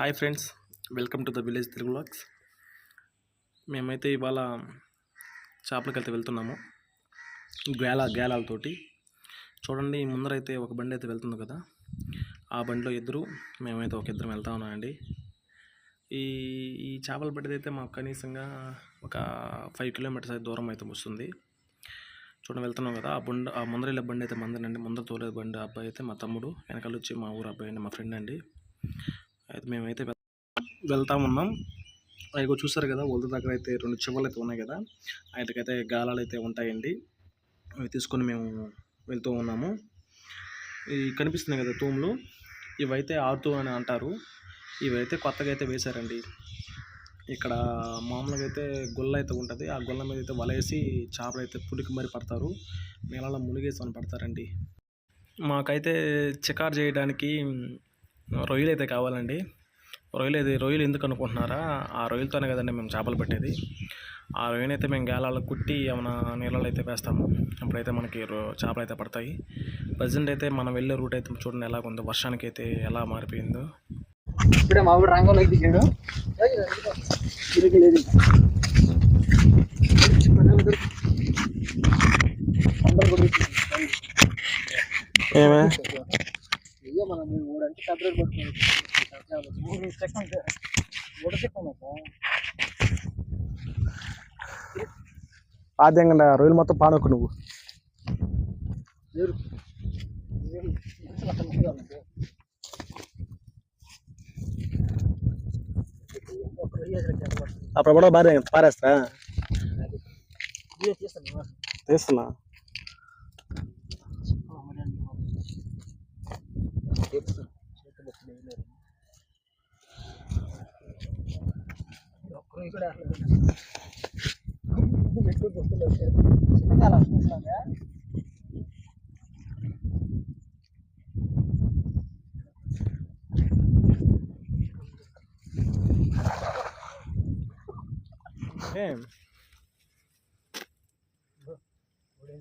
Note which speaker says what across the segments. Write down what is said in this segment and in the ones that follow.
Speaker 1: Hi friends welcome to the village Telugu vlogs. మేమైతే ఇవాళ చేపలకి అయితే వెళ్తున్నాము గ్యాల గేలాలతోటి చూడండి ముందరైతే ఒక బండి అయితే వెళ్తుంది కదా ఆ బండిలో ఇద్దరు మేమైతే ఒక ఇద్దరం వెళ్తా ఉన్నామండి. ఈ ఈ చేపల బండి అయితే మాకు కనీసంగా ఒక ఫైవ్ కిలోమీటర్స్ అయితే దూరం అయితే వస్తుంది. చూడండి వెళ్తున్నాం కదా ఆ బండి ఆ ముందర బండి అయితే మందనండి. ముందర తోలే బండి అబ్బాయి అయితే మా తమ్ముడు వెనకాల వచ్చి మా ఊరు అబ్బాయి అండి మా ఫ్రెండ్ అండి. అయితే మేమైతే వెళ్- వెళ్తా ఉన్నాం. అయితే చూసారు కదా ఒళ్ళ దగ్గర అయితే రెండు చివర్లు అయితే ఉన్నాయి కదా వాటికైతే గాలాలు అయితే ఉంటాయండి. అవి తీసుకొని మేము వెళ్తూ ఉన్నాము. ఇవి కనిపిస్తున్నాయి కదా తూములు ఇవైతే ఆరుతూ అని అంటారు. ఇవైతే కొత్తగా అయితే వేశారండి. ఇక్కడ మామూలుగా అయితే గొల్ల అయితే ఉంటుంది. ఆ గొల్ల మీద అయితే వలేసి చేపలు అయితే పులికి మరి పడతారు. నీళ్ళలో మునిగేసి అని పడతారండి. మాకైతే చికారు చేయడానికి రొయ్యలు అయితే కావాలండి. రొయ్యలు అయితే రొయ్యలు ఎందుకు అనుకుంటున్నారా? ఆ రొయ్యలతోనే కదండి మేము చేపలు పట్టేది. ఆ రొయ్యని అయితే మేము గాలాలు కుట్టి ఏమైనా నీళ్ళలో అయితే వేస్తాము. అప్పుడైతే మనకి రొ- చేపలు అయితే పడతాయి. ప్రజెంట్ అయితే మనం వెళ్ళే రూట్ అయితే చూడండి ఎలా ఉందో వర్షానికి అయితే ఎలా మారిపోయిందో.
Speaker 2: ఇప్పుడే మా ఊరు రంగంలోకి దిగాడు. లేదు.
Speaker 1: ఏమే?
Speaker 2: మనం మూడు అంటే సపరేట్ పడుతుంది మూడు సెకండ్ మూడు సెకండ్
Speaker 1: ఆద్యంగా రొయ్యలు మొత్తం పానొక్కు నువ్వు. అప్పుడు కూడా బాగా పారేస్తా
Speaker 2: ఇదే తీస్తాను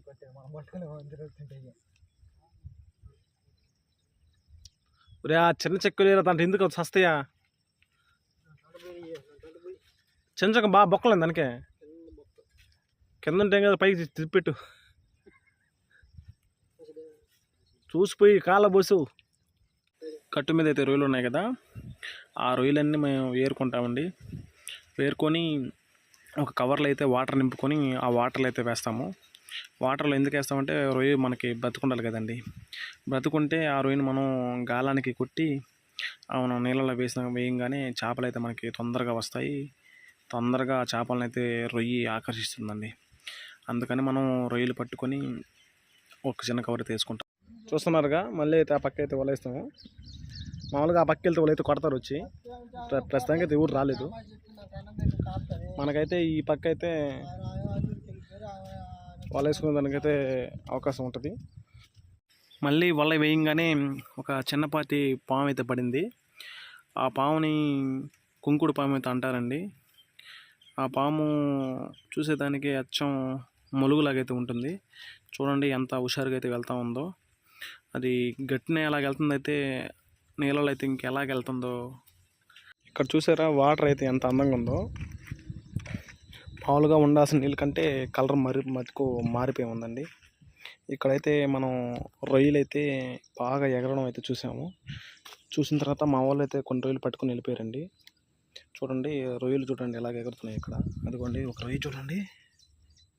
Speaker 1: పట్టే
Speaker 2: మనం పట్టుకునే తింటాయి
Speaker 1: ఒరే ఆ చిన్న చెక్కులు దాంట్లో ఎందుకు సస్తాయా? చిన్న చెక్క బాగా బొక్కలేదు దానికే? కింద ఉంటే కదా పైకి తిప్పెట్టు. చూసిపోయి కాళ్ళ బోసు. కట్టు మీద అయితే రొయ్యలు ఉన్నాయి కదా ఆ రొయ్యలన్నీ మేము వేరుకుంటామండి వేరుకొని ఒక కవర్లో అయితే వాటర్ నింపుకొని ఆ వాటర్లో అయితే వేస్తాము. వాటర్లో ఎందుకు వేస్తామంటే రొయ్య మనకి బ్రతుకుండాలి కదండి. బ్రతుకుంటే ఆ రొయ్యను మనం గాలానికి కొట్టి మనం నీళ్ళలో వేసిన వేయంగానే చేపలు అయితే మనకి తొందరగా వస్తాయి. తొందరగా చేపలను అయితే రొయ్యి ఆకర్షిస్తుందండి. అందుకని మనం రొయ్యలు పట్టుకొని ఒక చిన్న కవర్ తీసుకుంటాం చూస్తున్నారుగా మళ్ళీ అయితే ఆ పక్క అయితే వలేస్తాము మామూలుగా ఆ పక్క వెళ్తే వాళ్ళు కొడతారు వచ్చి. ప్ర- ప్రస్తుతానికి అయితే ఎవరు రాలేదు. మనకైతే ఈ పక్క అయితే వల వేసుకునే దానికైతే అవకాశం ఉంటుంది. మళ్ళీ వల వేయంగానే ఒక చిన్నపాటి పాము అయితే పడింది. ఆ పాముని కుంకుడు పాము అయితే అంటారండి. ఆ పాము చూసేదానికి అచ్చం మొలుగులాగైతే ఉంటుంది. చూడండి ఎంత హుషారుగా అయితే వెళ్తా ఉందో. అది గట్టిన ఎలాగ వెళ్తుందైతే నీళ్ళలో అయితే ఇంకెలాగ వెళ్తుందో. ఇక్కడ చూసారా? వాటర్ అయితే ఎంత అందంగా ఉందో. మామూలుగా ఉండాల్సిన నీళ్ళ కంటే కలర్ మరి మటుకు మారిపోయి ఉందండి. ఇక్కడైతే మనం రొయ్యలు అయితే బాగా ఎగరడం అయితే చూసాము. చూసిన తర్వాత మా వాళ్ళు అయితే కొన్ని రొయ్యలు పట్టుకుని వెళ్ళిపోయారండి. చూడండి రొయ్యలు చూడండి ఎలాగ ఎగురుతున్నాయి ఇక్కడ. అదిగోండి ఒక రొయ్య చూడండి.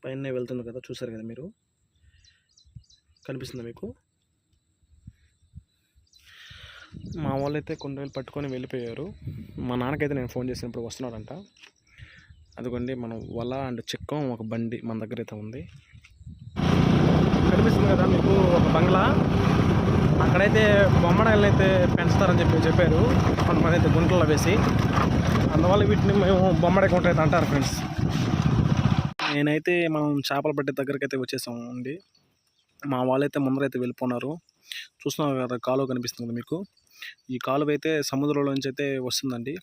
Speaker 1: పైన వెళ్తుంది కదా చూసారు కదా మీరు? కనిపిస్తుందా మీకు? మా వాళ్ళు అయితే కొన్ని రోజులు పట్టుకొని వెళ్ళిపోయారు. మా నాన్నకైతే నేను ఫోన్ చేసినప్పుడు వస్తున్నాడంట. అదిగోండి మనం వల అండ్ చిక్కం ఒక బండి మన దగ్గర అయితే ఉంది. కనిపిస్తుంది కదా మీకు ఒక బంగ్లా? అక్కడైతే బొమ్మడాయిలను అయితే పెంచుతారని చెప్పి చెప్పారు. కొంతమంది అయితే గుంటల్లో వేసి. అందువల్ల వీటిని మేము బొమ్మడాయి గుంట అయితే అంటారు ఫ్రెండ్స్. నేనైతే మనం చేపలు పట్టే దగ్గరికి అయితే వచ్చేసాము అండి. మా వాళ్ళైతే ముందరైతే వెళ్ళిపోన్నారు చూస్తున్నారు కదా కాలువ కనిపిస్తుంది మీకు. ఈ కాలువ అయితే సముద్రంలోంచి అయితే వస్తుందండి.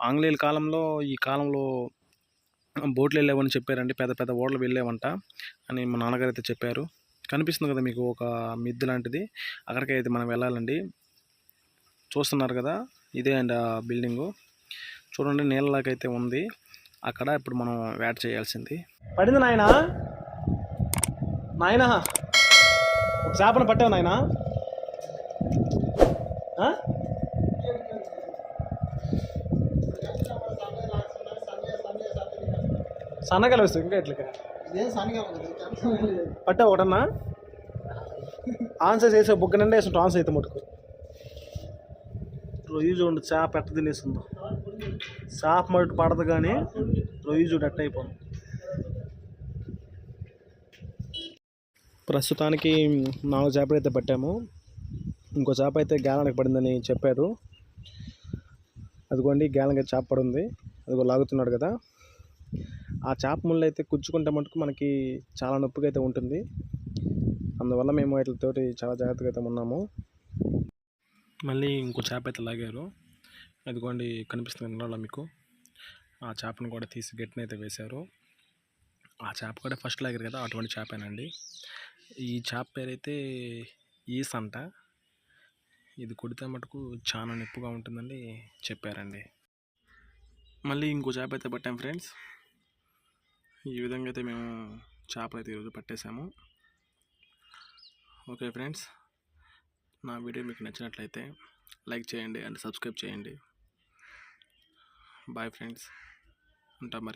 Speaker 1: ఆంగ్లేయుల కాలంలో ఈ కాలంలో బోట్లు వెళ్ళేవని చెప్పారండి. పెద్ద పెద్ద ఓడలు వెళ్ళేవంట అని మా నాన్నగారు అయితే చెప్పారు. కనిపిస్తుంది కదా మీకు ఒక మిద్దు లాంటిది. అక్కడికి అయితే మనం వెళ్ళాలండి. చూస్తున్నారు కదా ఇదే అండి ఆ బిల్డింగు. చూడండి నీళ్ళలాగైతే ఉంది. అక్కడ ఇప్పుడు మనం వేట చేయాల్సింది. పడింది నాయన? నాయన? ఒక చేపను పట్టావు నాయన? సన్నగలు వస్తుంది ఇంకా
Speaker 2: సన్నగా ఉంది
Speaker 1: పట్టావు ఒకటన్నా? ఆన్సర్ చేసే బుగ్గ నిండా వేసుకుంటా ఆన్సర్ అయితే మటుకు. రొయ్యి చూడండి చేప ఎట్ట తినేస్తుందో. చేప మటు పడదు కానీ రొయ్యి చూడు ఎట్ట అయిపోను. ప్రస్తుతానికి నాలుగు చేపలు అయితే పట్టాము. ఇంకో చేప అయితే గేలానికి పడిందని చెప్పారు. అదిగోండి గేలంగా చేప పడింది. అదిగో లాగుతున్నాడు కదా. ఆ చేప ముళ్ళు అయితే కుచ్చుకుంటే మటుకు మనకి చాలా నొప్పిగా అయితే ఉంటుంది. అందువల్ల మేము వాటితోటి చాలా జాగ్రత్తగా అయితే ఉన్నాము. మళ్ళీ ఇంకో చేప అయితే లాగారు. అదిగోండి కనిపిస్తుంది నీళ్ళలో మీకు. ఆ చేపను కూడా తీసి గట్టిన అయితే వేశారు. ఆ చేప కూడా ఫస్ట్ లాగారు కదా అటువంటి చేపేనండి. ఈ చేప పేరైతే ఈస్ అంట. ఇది కొడితే మటుకు చాలా నొప్పిగా ఉంటుందండి చెప్పారండి. మళ్ళీ ఇంకో చేప అయితే పట్టాం ఫ్రెండ్స్. ఈ విధంగా అయితే మేము చేపలు అయితే ఈరోజు పట్టేశాము. ఓకే ఫ్రెండ్స్ నా వీడియో మీకు నచ్చినట్లయితే లైక్ చేయండి అండ్ సబ్స్క్రైబ్ చేయండి. బాయ్ ఫ్రెండ్స్ ఉంటా మరి.